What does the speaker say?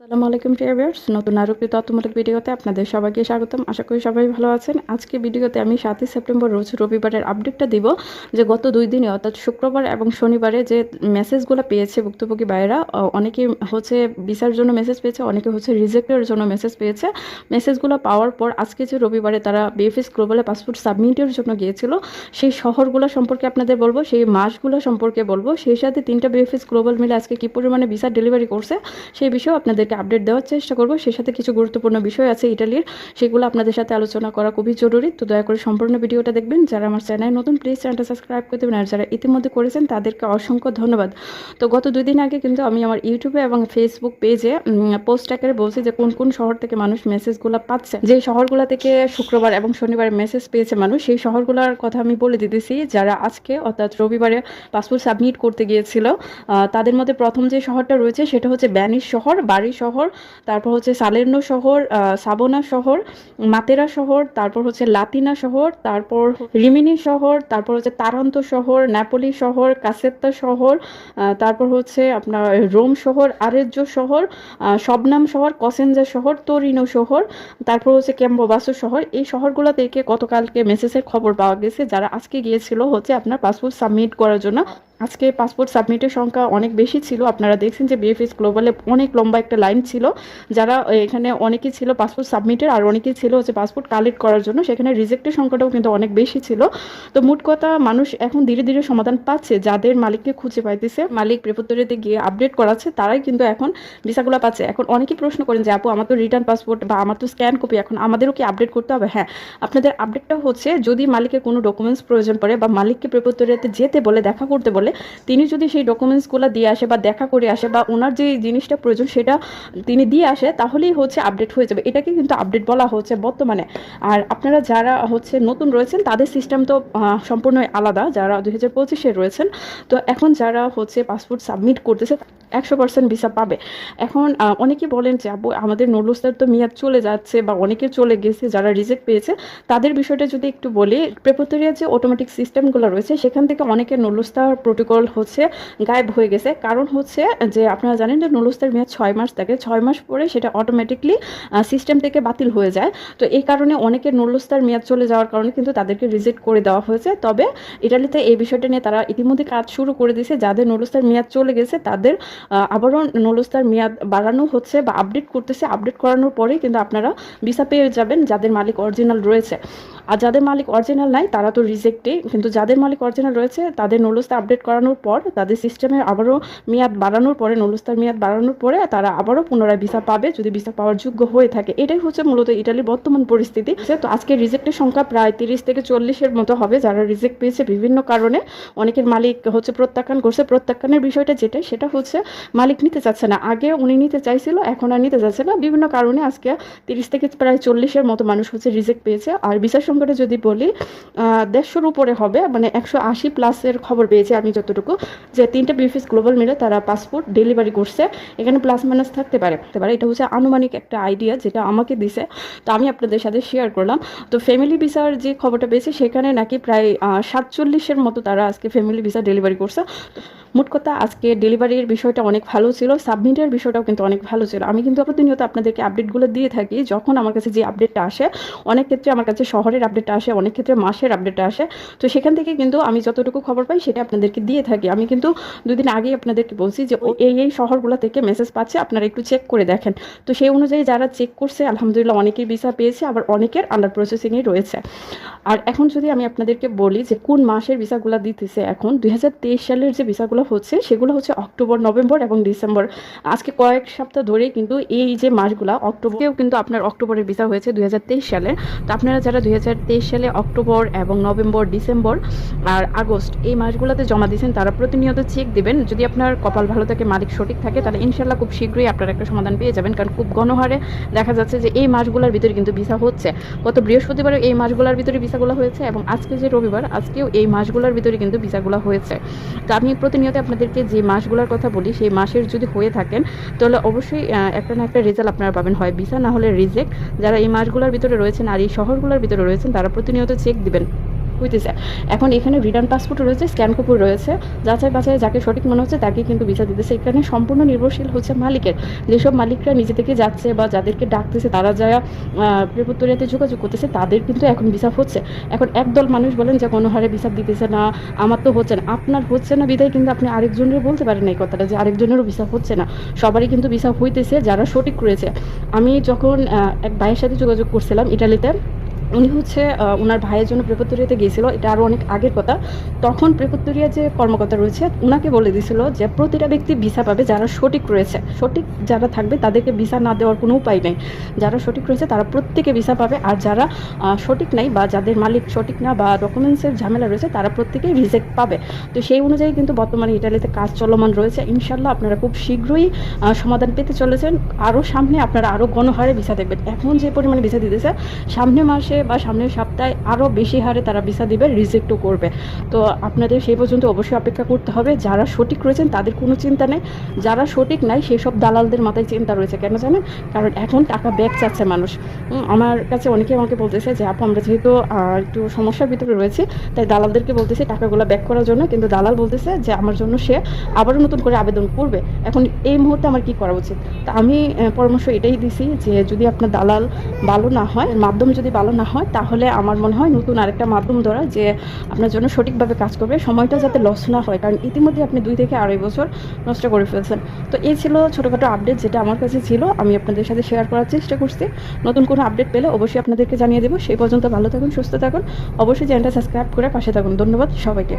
আসসালামু আলাইকুম টিয়ার্স নতুন আরও একটি ভিডিওতে আপনাদের সবাইকে স্বাগতম। আশা করি সবাই ভালো আছেন। আজকে ভিডিওতে আমি সাতই সেপ্টেম্বর রোজ রবিবারের আপডেটটা দিব যে গত দুই দিনে, অর্থাৎ শুক্রবার এবং শনিবারে যে মেসেজগুলো পেয়েছে ভুক্তভোগী বাইরা অনেকে হচ্ছে ভিসার জন্য মেসেজ পেয়েছে, অনেকে হচ্ছে রিজেক্টের জন্য মেসেজ পেয়েছে। মেসেজগুলো পাওয়ার পর আজকে যে রবিবারে তারা বিএফএস গ্লোবালে পাসপোর্ট সাবমিটের জন্য গিয়েছিল, সেই শহরগুলো সম্পর্কে আপনাদের বলব, সেই মাসগুলো সম্পর্কে বলব, সেই সাথে তিনটা বিএফএস গ্লোবাল মিলে আজকে কী পরিমাণে ভিসা ডেলিভারি করছে, সেই বিষয়েও আপনাদেরকে আপডেট দেওয়ার চেষ্টা করব। সেই সাথে কিছু গুরুত্বপূর্ণ বিষয় আছে ইটালির, সেগুলো আপনাদের সাথে আলোচনা করা খুবই জরুরি। তো দয়া করে সম্পূর্ণ ভিডিওটা দেখবেন। যারা আমার চ্যানেল নতুন প্লিজ চ্যানেলটা সাবস্ক্রাইব করে দেবেন। আর যারা ইতিমধ্যে করেছেন, তাদেরকে অসংখ্য ধন্যবাদ। তো গত দুই দিন আগে কিন্তু আমি আমার ইউটিউবে এবং ফেসবুক পেজে পোস্ট আকারে বলছি যে কোন কোন শহর থেকে মানুষ মেসেজগুলো পাচ্ছে। যে শহরগুলো থেকে শুক্রবার এবং শনিবার মেসেজ পেয়েছে মানুষ, সেই শহরগুলোর কথা আমি বলে দিতেছি। যারা আজকে, অর্থাৎ রবিবারে পাসপোর্ট সাবমিট করতে গিয়েছিল তাদের মধ্যে প্রথম যে শহরটা রয়েছে, সেটা হচ্ছে ব্যানিশ শহর। বাড়ি শহর, তারপর হচ্ছে সালের্নো শহর সাবোনা শহর, মাতেরা শহর, তারপর হচ্ছে লাতিনা শহর, তারপর রিমিনি শহর, তারপর হচ্ছে তারান্ত শহর, ন্যাপোলি শহর, কাসেত্তা শহর তারপর হচ্ছে আপনার রোম শহর আরেজ্য শহর শবনাম শহর, কসেনজা শহর, তোরিনো শহর, তারপর হচ্ছে ক্যাম্বোবাসো শহর। এই শহরগুলো থেকে গতকালকে মেসেজের খবর পাওয়া গেছে, যারা আজকে গিয়েছিল হচ্ছে আপনার পাসপোর্ট সাবমিট করার জন্য। আজকে পাসপোর্ট সাবমিটের সংখ্যা অনেক বেশি ছিল। আপনারা দেখছেন যে বিএফএস গ্লোবালে অনেক লম্বা একটা লাইন ছিল। যারা এখানে অনেকেই ছিল পাসপোর্ট সাবমিটের আর অনেকেই ছিল হচ্ছে পাসপোর্ট কালেক্ট করার জন্য। সেখানে রিজেক্টের সংখ্যাটাও কিন্তু অনেক বেশি ছিল। তো মোট কথা, মানুষ এখন ধীরে ধীরে সমাধান পাচ্ছে। যাদের মালিককে খুঁজে পাইতেছে, মালিক প্রেপোত্তরিতে গিয়ে আপডেট করাচ্ছে, তারাই কিন্তু এখন ভিসাগুলো পাচ্ছে। এখন অনেকেই প্রশ্ন করেন যে, আপু, আমার তো রিটার্ন পাসপোর্ট বা আমার তো স্ক্যান কপি এখন আমাদেরও কি আপডেট করতে হবে? হ্যাঁ আপনাদের আপডেটটা হচ্ছে, যদি মালিকের কোনো ডকুমেন্টস প্রয়োজন পড়ে বা মালিককে প্রেপোত্তরিতে যেতে বলে, দেখা করতে বলে তিনি যদি সেই ডকুমেন্টসগুলো দিয়ে আসে বা দেখা করে আসে বা ওনার যে জিনিসটা প্রয়োজন সেটা তিনি দিয়ে আসে তাহলেই হচ্ছে আপডেট হয়ে যাবে। এটাকে কিন্তু আপডেট বলা হচ্ছে বর্তমানে। আর আপনারা যারা হচ্ছে নতুন রয়েছেন তাদের সিস্টেম তো আহ, সম্পূর্ণই আলাদা। যারা দুই হাজার পঁচিশে রয়েছেন তো এখন যারা হচ্ছে পাসপোর্ট সাবমিট করতেছে একশো পার্সেন্ট ভিসা পাবে। এখন আহ, অনেকেই বলেন যে আপু আমাদের নলুস্তার তো মেয়াদ চলে যাচ্ছে বা অনেকে চলে গেছে যারা রিজেক্ট পেয়েছে। তাদের বিষয়টা যদি একটু বলি প্রেপোতরিয়ার যে অটোমেটিক সিস্টেমগুলো রয়েছে সেখান থেকে অনেকের নলুস্তার প্রোটোকল হচ্ছে গায়েব হয়ে গেছে। কারণ হচ্ছে যে আপনারা জানেন যে নলুস্তার মেয়াদ ছয় মাস থাকে। ছয় মাস পরে সেটা অটোমেটিকলি সিস্টেম থেকে বাতিল হয়ে যায়। তো এই কারণে অনেকের নলুস্তার মেয়াদ চলে যাওয়ার কারণে কিন্তু তাদেরকে রিজেক্ট করে দেওয়া হয়েছে। তবে ইটালিতে এই বিষয়টা নিয়ে তারা ইতিমধ্যে কাজ শুরু করে দিয়েছে। যাদের নলুস্তার মেয়াদ চলে গেছে, তাদের আবারও নলুস্তার মেয়াদ বাড়ানো হচ্ছে বা আপডেট করতেছে। আপডেট করানোর পরেই কিন্তু আপনারা ভিসা পেয়ে যাবেন যাদের মালিক অরিজিনাল রয়েছে। আর যাদের মালিক অরিজিনাল নাই, তারা তো রিজেক্টেই কিন্তু যাদের মালিক অরিজিনাল রয়েছে, তাদের নলুস্তা আপডেট করানোর পর তাদের সিস্টেমে আবারও মেয়াদ বাড়ানোর পরে নলুস্তার মেয়াদ বাড়ানোর পরে তারা আবারও পুনরায় ভিসা পাবে যদি ভিসা পাওয়ার যোগ্য হয়ে থাকে। এটাই হচ্ছে মূলত ইটালির বর্তমান পরিস্থিতি। তো আজকে রিজেক্টের সংখ্যা প্রায় তিরিশ থেকে চল্লিশের মতো হবে। যারা রিজেক্ট পেয়েছে বিভিন্ন কারণে, অনেকের মালিক হচ্ছে প্রত্যাখ্যান করছে। প্রত্যাখ্যানের বিষয়টা যেটা সেটা হচ্ছে মালিক নিতে চাচ্ছে না। আগে উনি নিতে চাইছিল, এখন আর নিতে চাচ্ছে না। বিভিন্ন কারণে আজকে তিরিশ থেকে প্রায় চল্লিশের মতো মানুষ হচ্ছে রিজেক্ট পেয়েছে। আর ভিসার সংখ্যাটা যদি বলি দেড়শোর উপরে হবে মানে একশো আশি প্লাসের খবর পেয়েছি আমি যতটুকু যে তিনটা বিফিস গ্লোবাল মিলে তারা পাসপোর্ট ডেলিভারি করছে, এখানে প্লাস মাইনাস থাকতে পারে। থাকতে পারে। এটা হচ্ছে আনুমানিক একটা আইডিয়া যেটা আমাকে দিছে। তো আমি আপনাদের সাথে শেয়ার করলাম। তো ফ্যামিলি ভিসার যে খবরটা পেয়েছে, সেখানে নাকি প্রায় সাতচল্লিশের মতো তারা আজকে ফ্যামিলি ভিসা ডেলিভারি করছে। মোট কথা আজকে ডেলিভারির বিষয়টা অনেক ভালো ছিল, সাবমিটের বিষয়টাও কিন্তু অনেক ভালো ছিল। আমি কিন্তু প্রতিনিয়ত আপনাদেরকে আপডেটগুলো দিয়ে থাকি, যখন আমার কাছে যে আপডেটটা আসে, অনেক ক্ষেত্রে আমার কাছে শহরের আপডেটটা আসে, অনেক ক্ষেত্রে মাসের আপডেটটা আসে। তো সেখান থেকে কিন্তু আমি যতটুকু খবর পাই সেটা আপনাদেরকে দিয়ে থাকি। আমি কিন্তু দুদিন আগেই আপনাদেরকে বলছি যে এই এই শহরগুলো থেকে মেসেজ পাচ্ছে, আপনারা একটু চেক করে দেখেন। তো সেই অনুযায়ী যারা চেক করছে, আলহামদুলিল্লাহ অনেকেই ভিসা পেয়েছে, আবার অনেকের আন্ডার প্রসেসিংয়ে রয়েছে। আর এখন যদি আমি আপনাদেরকে বলি যে কোন মাসের ভিসাগুলো দিতেছে এখন, দুই হাজার তেইশ সালের যে ভিসাগুলো হচ্ছে, সেগুলো হচ্ছে অক্টোবর, নভেম্বর এবং ডিসেম্বর। আজকে কয়েক সপ্তাহ ধরেই কিন্তু এই যে মাসগুলো অক্টোবরেও কিন্তু আপনার অক্টোবরের ভিসা হয়েছে দুই হাজার তেইশ সালে। তো আপনারা যারা দুই হাজার তেইশ সালে অক্টোবর এবং নভেম্বর, ডিসেম্বর আর আগস্ট এই মাসগুলোতে জমা দিয়েছেন, তারা প্রতিনিয়ত চেক দিবেন। যদি আপনার কপাল ভালো থাকে, মালিক সঠিক থাকে, তাহলে ইনশাল্লাহ খুব শীঘ্রই আপনার একটা সমাধান পেয়ে যাবেন, কারণ খুব গণহারে দেখা যাচ্ছে যে এই মাসগুলোর ভিতরে কিন্তু ভিসা হচ্ছে। গত বৃহস্পতিবারে এই মাসগুলোর ভিতরে ভিসাগুলো হয়েছে এবং আজকে যে রবিবার, আজকেও এই মাসগুলোর ভিতরে কিন্তু ভিসাগুলো হয়েছে। তো আমি প্রতিনিয়ত আপনাদেরকে যে মাসগুলোর কথা বলি, সেই মাসের যদি হয়ে থাকেন, তাহলে অবশ্যই একটা না একটা রেজাল্ট আপনারা পাবেন। হয় ভিসা, না হলে রিজেক্ট যারা এই মাসগুলোর ভিতরে রয়েছেন আর এই শহরগুলোর ভিতরে রয়েছেন, তারা প্রতিনিয়ত চেক দিবেন। হইতেছে। এখন এখানে রিটার্ন পাসপোর্ট রয়েছে স্ক্যান কপি রয়েছে। যাচাই বাছাই যাকে সঠিক মনে হচ্ছে তাকে কিন্তু ভিসা দিতেছে। এখানে সম্পূর্ণ নির্ভরশীল হচ্ছে মালিকের। যেসব মালিকরা নিজে থেকে যাচ্ছে বা যাদেরকে ডাকতেছে, তারা যারা প্রেপোত্তরিয়াতে যোগাযোগ করতেছে, তাদের কিন্তু এখন ভিসা হচ্ছে। এখন একদল মানুষ বলেন যে, কোনো হারে ভিসা দিতেছে না, আমার তো হচ্ছে না। আপনার হচ্ছে না বিদায় কিন্তু আপনি আরেকজনের বলতে পারেন এই কথাটা যে, আরেকজনেরও ভিসা হচ্ছে না। সবারই কিন্তু ভিসা হইতেছে যারা সঠিক রয়েছে। আমি যখন এক ভাইয়ের সাথে যোগাযোগ করছিলাম ইটালিতে উনি হচ্ছে ওনার ভাইয়ের জন্য প্রেপোত্তরিয়াতে গিয়েছিল, এটা আরও অনেক আগের কথা। তখন প্রেপোত্তরিয়া যে কর্মকর্তা রয়েছে ওনাকে বলে দিছিল যে প্রতিটা ব্যক্তি ভিসা পাবে যারা সঠিক রয়েছে। সঠিক যারা থাকবে, তাদেরকে ভিসা না দেওয়ার কোনো উপায় নেই। যারা সঠিক রয়েছে, তারা প্রত্যেকে ভিসা পাবে, আর যারা সঠিক নাই বা যাদের মালিক সঠিক না বা ডকুমেন্টসের ঝামেলা রয়েছে, তারা প্রত্যেকেই রিজেক্ট পাবে। তো সেই অনুযায়ী কিন্তু বর্তমানে ইটালিতে কাজ চলমান রয়েছে। ইনশাল্লাহ আপনারা খুব শীঘ্রই সমাধান পেতে চলেছেন। আরও সামনে আপনারা আরও গণহারে ভিসা দেখবেন। এখন যে পরিমাণে ভিসা দিতেছে, সামনে মাসে বা সামনের সপ্তাহে আরও বেশি হারে তারা ভিসা দিবে, রিজেক্টও করবে। তো আপনাদের সেই পর্যন্ত অবশ্যই অপেক্ষা করতে হবে। যারা সঠিক রয়েছেন, তাদের কোনো চিন্তা নেই। যারা সঠিক নাই, সেসব দালালদের মাথায় চিন্তা রয়েছে, কেন জানেন? কারণ এখন টাকা ব্যাক চাচ্ছে মানুষ। আমার কাছে অনেকে আমাকে বলতেছে যে, আপু, আমরা যেহেতু একটু সমস্যার ভিতরে রয়েছি, তাই দালালদেরকে বলতেছে টাকাগুলো ব্যাক করার জন্য। কিন্তু দালাল বলতেছে যে, আমার জন্য সে আবারও নতুন করে আবেদন করবে। এখন এই মুহূর্তে আমার কি করা উচিত? তা আমি পরামর্শ এটাই দিছি যে, যদি আপনার দালাল ভালো না হয় মাধ্যম যদি ভালো না হয়, তাহলে আমার মনে হয় নতুন আরেকটা মাধ্যম ধরা যে আপনার জন্য সঠিকভাবে কাজ করবে, সময়টা যাতে লস না হয়। কারণ ইতিমধ্যে আপনি দুই থেকে আড়াই বছর নষ্ট করে ফেলছেন। তো এই ছিল ছোটোখাটো আপডেট যেটা আমার কাছে ছিল, আমি আপনাদের সাথে শেয়ার করার চেষ্টা করছি। নতুন কোনো আপডেট পেলে অবশ্যই আপনাদেরকে জানিয়ে দেবো। সেই পর্যন্ত ভালো থাকুন, সুস্থ থাকুন। অবশ্যই চ্যানেলটা সাবস্ক্রাইব করে পাশে থাকুন। ধন্যবাদ সবাইকে।